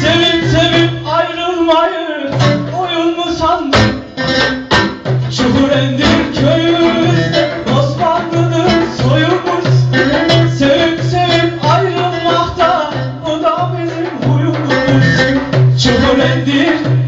Sevip sevip ayrılmayı oyun mu köyümüzde Osmanlı'nın soyumuz. Sevip sevip ayrılmakta O da bizim huyumuz. Çukurendir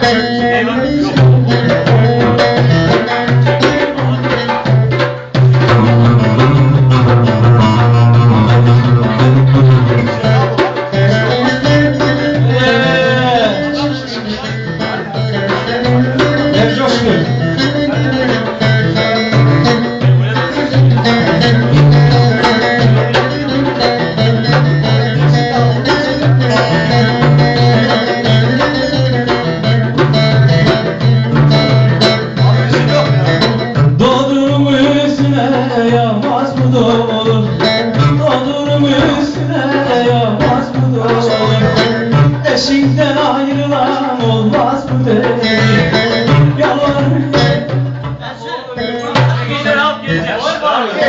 Thank you.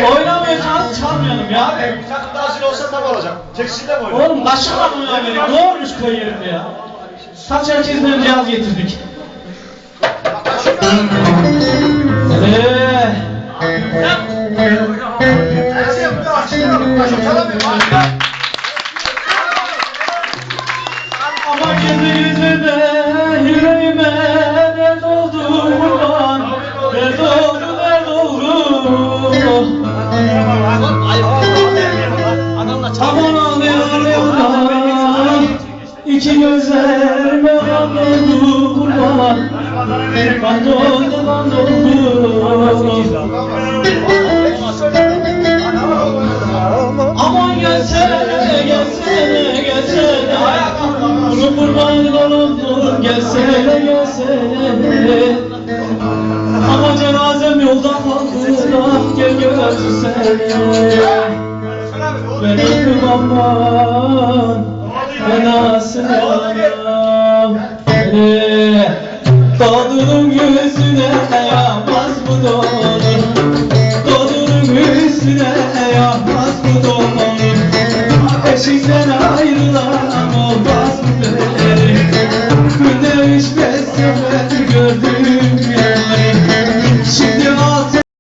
Oynamıyorsanız çalmayalım ya Bir takım daha zil olsa tam olacak. Tekstille mi oynayalım? Oğlum kaşıkla mı oynayalım? Ne olmuş yerinde ya Saç herkesten cihaz getirdik Kan doldu Aman gelsene gelsene gelsene Bunu kurban olup gelsene gelsene Ama cenazem yolda kaldı da gel görsene Ben öpüm aman Ben asıl Doğduğum yüzüne yapmaz mı doğru Doğduğum yüzüne yapmaz mı doğru Eşinden